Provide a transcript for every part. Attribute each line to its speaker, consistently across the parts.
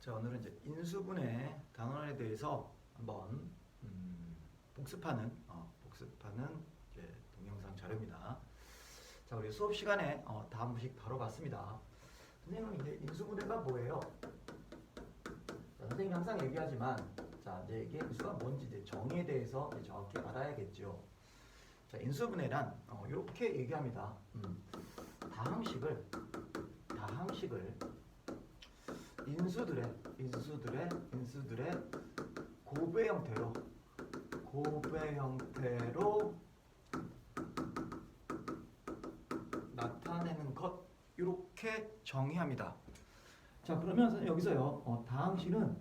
Speaker 1: 자 오늘은 이제 인수분해 단원에 대해서 한번 음, 복습하는 어, 복습하는 이제 동영상 자료입니다. 자 우리 수업 시간에 어, 다음식 바로 봤습니다. 선생님 이제 인수분해가 뭐예요? 자, 선생님이 항상 얘기하지만 자 이제 이게 인수가 뭔지 이제 정의에 대해서 이제 정확히 알아야겠죠. 자 인수분해란 어, 이렇게 얘기합니다. 음, 다항식을 다항식을 인수들의 인수들의 인수들의 고배 형태로 고배 형태로 나타내는 것 이렇게 정의합니다. 자 그러면 여기서요 어, 다항식은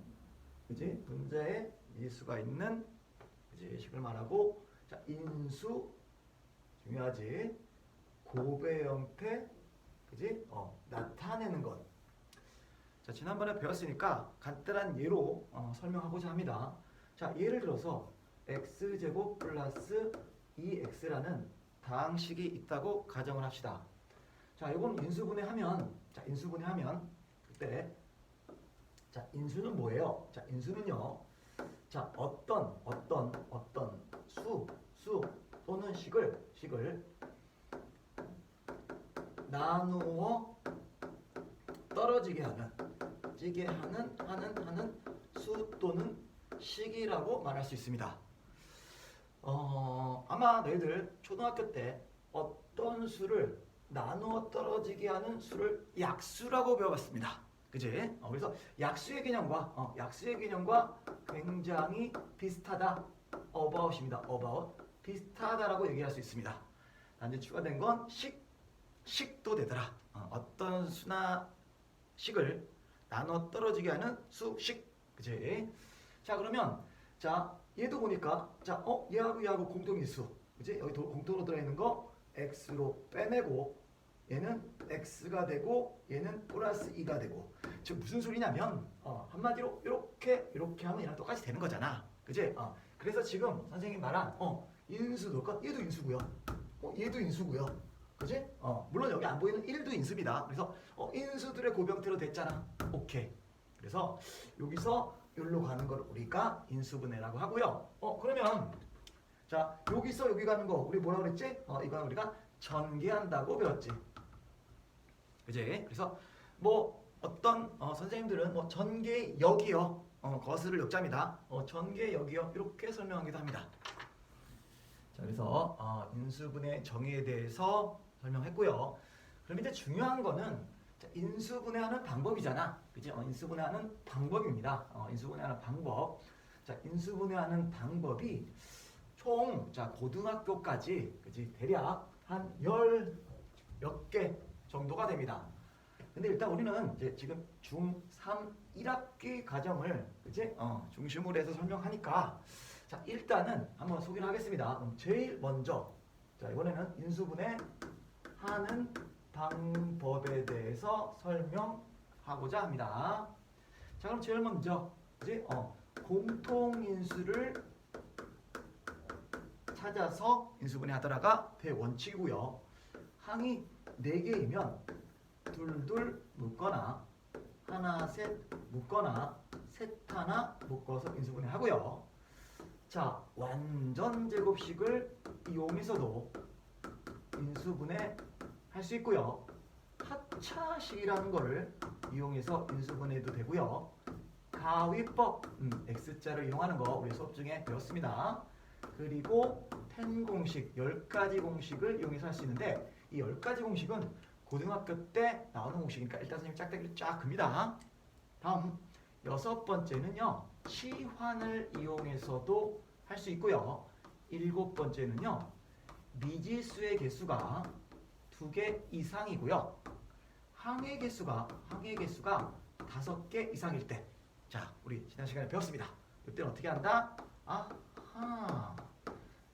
Speaker 1: 그지 분자에 일수가 있는 그지 식을 말하고 자 인수 중요하지 고배 형태 그지 어 나타내는 것. 자 지난번에 배웠으니까 간단한 예로 어, 설명하고자 합니다. 자 예를 들어서 x 제곱 플러스 2x라는 다항식이 있다고 가정을 합시다. 자 이건 인수분해하면 자 인수분해하면 그때 자 인수는 뭐예요? 자 인수는요. 자 어떤 어떤 어떤 수 수 또는 식을 식을 나누어 떨어지게 하는 찌게 하는 하는 하는 수 또는 식이라고 말할 수 있습니다. 어, 아마 너희들 초등학교 때 어떤 수를 나누어 떨어지게 하는 수를 약수라고 배워봤습니다. 그지? 어, 그래서 약수의 개념과 어, 약수의 개념과 굉장히 비슷하다. about입니다. about 비슷하다라고 얘기할 수 있습니다. 단지 추가된 건 식, 식도 되더라. 어, 떤 수나 식을 나눠 떨어지게 하는 수식. 그지? 자, 그러면 자, 얘도 보니까 자, 어, 얘하고 얘하고 공통인수. 그지? 여기 도- 공통으로 들어 있는 거 x로 빼내고 얘는 x가 되고 얘는 플러스 2가 되고 즉 무슨 소리냐면 어, 한마디로 이렇게 이렇게 하면 얘랑 똑같이 되는 거잖아. 그지? 어, 그래서 지금 선생님 말한 어, 인수도 그 얘도 인수고요. 어, 얘도 인수고요. 그지? 어, 물론 여기 안 보이는 1도 인수입니다. 그래서 어, 인수들의 고병태로 됐잖아. 오케이. 그래서 여기서 여기로 가는 걸 우리가 인수분해라고 하고요. 어, 그러면 자, 여기서 여기 가는 거 우리 뭐라 그랬지? 어, 이건 우리가 전개한다고 배웠지. 그지? 그래서 뭐 어떤 어, 선생님들은 뭐 전개 역이요. 어, 거스를 역자입니다. 어, 전개 역이요. 이렇게 설명하기도 합니다. 자, 그래서 어, 인수분해 정의에 대해서 설명했고요. 그럼 이제 중요한 거는 자, 인수분해하는 방법이잖아. 그지? 어, 인수분해하는 방법입니다. 어, 인수분해하는 방법. 자, 인수분해하는 방법이 총 자, 고등학교까지 그지? 대략 한 열 몇 개 정도가 됩니다. 근데 일단 우리는 이제 지금 중3 1학기 과정을 그지? 어, 중심으로 해서 설명하니까 자, 일단은 한번 소개를 하겠습니다. 그럼 제일 먼저 자, 이번에는 인수분해 하는 방법에 대해서 설명하고자 합니다. 자, 그럼 제일 먼저 이제 어, 공통인수를 찾아서 인수분해 하더라가 대원칙이고요. 항이 4개이면 둘둘 묶거나 하나 셋 묶거나 셋 하나 묶어서 인수분해 하고요. 자, 완전 제곱식을 이용해서도 인수분해 할 수 있고요. 하차식이라는 거를 이용해서 인수분해도 되고요. 가위법 음, X자를 이용하는 거 우리 수업 중에 배웠습니다. 그리고 텐 공식 10가지 공식을 이용해서 할 수 있는데 이 10가지 공식은 고등학교 때 나오는 공식이니까 일단 선생님 짝대기를 쫙 긋니다. 다음 여섯 번째는요. 치환을 이용해서도 할 수 있고요. 일곱 번째는요. 미지수의 개수가 두 개 이상이고요. 항의 개수가 항의 개수가 다섯 개 이상일 때. 자, 우리 지난 시간에 배웠습니다. 이때 어떻게 한다? 아하.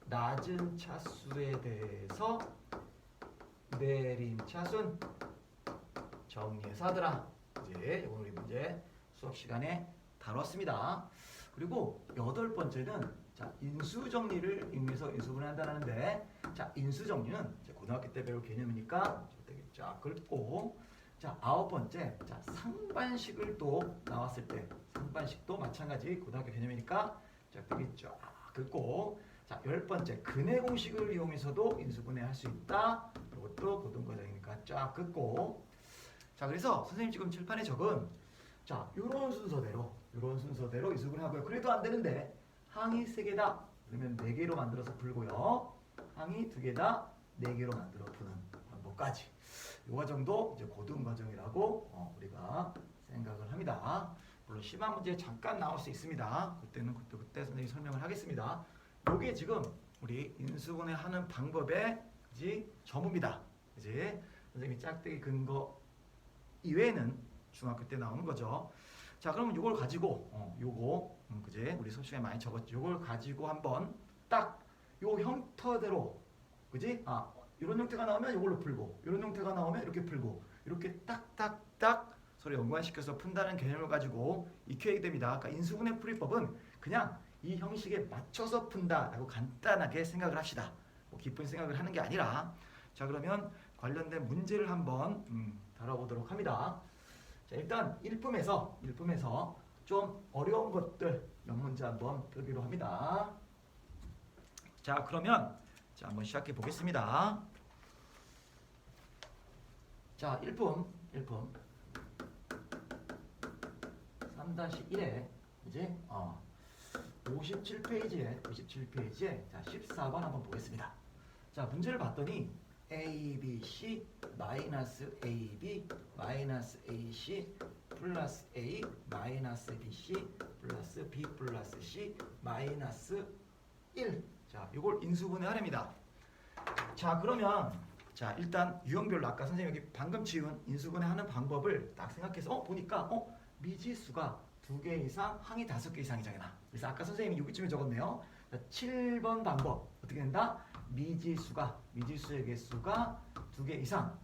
Speaker 1: 낮은 차수에 대해서 내림 차순 정리해서 하더라. 이제 오늘 문제 수업 시간에 다뤘습니다. 그리고 여덟 번째는 자 인수 정리를 이용해서 인수분해 한다는데 자 인수 정리는 고등학교 때 배울 개념이니까 되게 쫙 긁고 자 아홉 번째 자 상반식을 또 나왔을 때 상반식도 마찬가지 고등학교 개념이니까 짝대기 쫙 긋고 자 열 번째 근해 공식을 이용해서도 인수분해 할 수 있다. 이것도 고등과정이니까 쫙 긋고 자 그래서 선생님 지금 칠판에 적은 자 요런 순서대로 요런 순서대로 인수분해 하고요. 그래도 안 되는데 항이 세 개다 그러면 네 개로 만들어서 풀고요. 항이 두 개다 네 개로 만들어 푸는 방법까지. 요 과정도 이제 고등 과정이라고 어, 우리가 생각을 합니다. 물론 심화 문제 잠깐 나올 수 있습니다. 그때는 그때 그때 선생님이 설명을 하겠습니다. 요게 지금 우리 인수분해 하는 방법의 그지 전부입니다. 그지 선생님이 짝대기 근거 이외에는 중학교 때 나오는 거죠. 자 그러면 요걸 가지고 어, 요거 음, 그지 우리 시간에 많이 적었죠. 요걸 가지고 한번 딱 요 형태대로 그지 아 이런 형태가 나오면 이걸로 풀고 이런 형태가 나오면 이렇게 풀고 이렇게 딱딱딱 서로 연관시켜서 푼다는 개념을 가지고 익혀야 됩니다. 그러니까 인수분해 풀이법은 그냥 이 형식에 맞춰서 푼다라고 간단하게 생각을 합시다. 뭐 깊은 생각을 하는 게 아니라 자 그러면 관련된 문제를 한번 음, 다뤄보도록 합니다. 자 일단 1품에서 1품에서 좀 어려운 것들 몇 문제 한번 풀기로 합니다. 자 그러면 자 한번 시작해 보겠습니다. 자 1품 1품 3-1에 이제 어 57페이지에 57페이지에 자 14번 한번 보겠습니다. 자 문제를 봤더니 A, B, C 마이너스 A, B 마이너스 A, C 플러스 A 마이너스 B, C 플러스 B 플러스 C 마이너스 1. 자, 이걸 인수분해 하랍니다. 자, 그러면 자, 일단 유형별로 아까 선생님이 여기 방금 지운 인수분해 하는 방법을 딱 생각해서 어, 보니까 어, 미지수가 두 개 이상, 항이 다섯 개 이상이잖아. 그래서 아까 선생님이 여기쯤에 적었네요. 자, 7번 방법 어떻게 된다? 미지수가 미지수의 개수가 두 개 이상,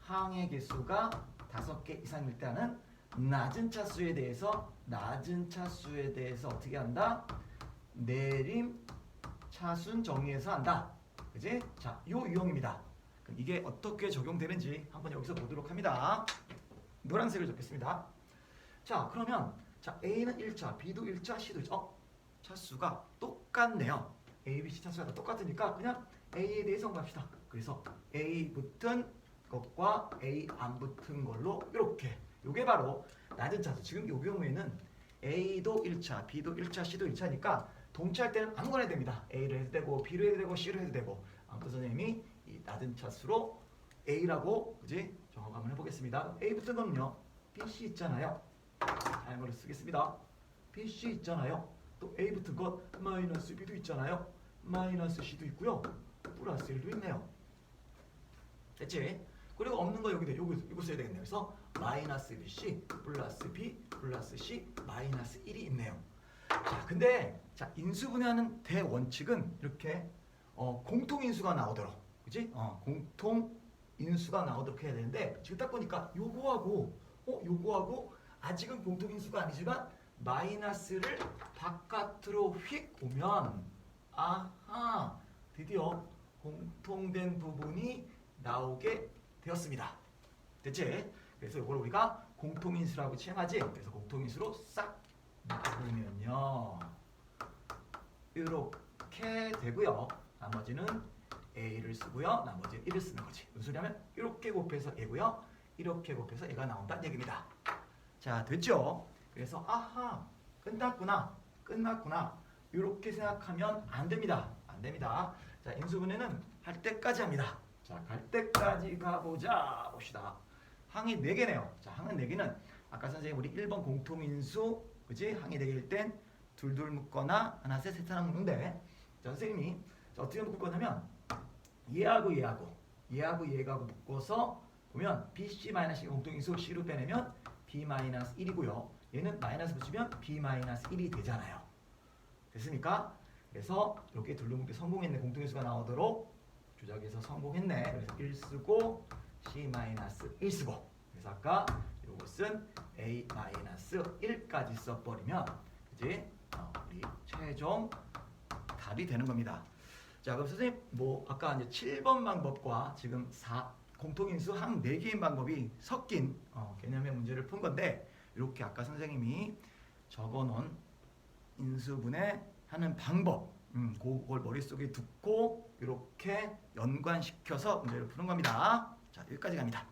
Speaker 1: 항의 개수가 다섯 개 이상일 때는 낮은 차수에 대해서 낮은 차수에 대해서 어떻게 한다? 내림 차순 정의해서 한다. 그지? 자, 요 유형입니다. 그럼 이게 어떻게 적용되는지 한번 여기서 보도록 합니다. 노란색을 적겠습니다. 자, 그러면 자, A는 1차, B도 1차, C도 1차. 어? 차수가 똑같네요. A, B, C 차수가 다 똑같으니까 그냥 A에 대해서 공부합시다. 그래서 A 붙은 것과 A 안 붙은 걸로 이렇게. 요게 바로 낮은 차수. 지금 요 경우에는 A도 1차, B도 1차, C도 1차니까 동치할 때는 아무거나 해도 됩니다. A를 해도 되고 B를 해도 되고 C를 해도 되고 아무튼 선생님이 이 낮은 차수로 A라고 그지 정확함을 해보겠습니다. A 붙은 거는요 BC 있잖아요. 다양거를 쓰겠습니다. BC 있잖아요. 또 A 붙은 것 마이너스 B도 있잖아요. 마이너스 C도 있고요. 플러스 1도 있네요. 됐지? 그리고 없는 거 여기다 요거 이거 써야 되겠네요. 그래서 마이너스 BC 플러스 B 플러스 C 마이너스 1이 있네요. 자, 근데 자 인수분해하는 대원칙은 이렇게 어, 공통 인수가 나오도록, 그지? 어, 공통 인수가 나오도록 해야 되는데 지금 딱 보니까 요거하고 어 요거하고 아직은 공통 인수가 아니지만 마이너스를 바깥으로 휙 오면 아하 드디어 공통된 부분이 나오게 되었습니다. 됐지? 그래서 이걸 우리가 공통인수라고 칭하지. 그래서 공통인수로 싹 묶으면요. 이렇게 되고요. 나머지는 A를 쓰고요. 나머지는 1을 쓰는 거지. 무슨 소리냐면 이렇게 곱해서 A고요. 이렇게 곱해서 A가 나온다는 얘기입니다. 자, 됐죠? 그래서 아하, 끝났구나. 끝났구나. 이렇게 생각하면 안 됩니다. 안 됩니다. 자, 인수분해는 할 때까지 합니다. 자, 갈 때까지 가보자. 봅시다. 항이 4개네요. 자, 항은 4개는 아까 선생님 우리 1번 공통인수, 그지? 항이 4개일 땐 둘둘 묶거나 하나 셋 셋 하나 묶는데 자, 선생님이 자, 어떻게 묶을 거냐면 얘하고 얘하고 얘하고 얘하고 묶어서 보면 BC 마이너스 공통인수 C로 빼내면 B 마이너스 1이고요. 얘는 마이너스 붙이면 B 마이너스 1이 되잖아요. 됐습니까? 그래서 이렇게 둘로 묶기 성공했네. 공통인수가 나오도록 조작에서 성공했네. 그래서 1 쓰고 C 마이너스 1 쓰고 그래서 아까 요것은 A 마이너스 1까지 써버리면 이제 어, 우리 최종 답이 되는 겁니다. 자 그럼 선생님 뭐 아까 이제 7번 방법과 지금 4 공통인수 한 4개의 방법이 섞인 어, 개념의 문제를 푼 건데 이렇게 아까 선생님이 적어놓은 인수분해 하는 방법 음, 그걸 머릿속에 두고 이렇게 연관시켜서 문제를 푸는 겁니다. 자, 여기까지 갑니다.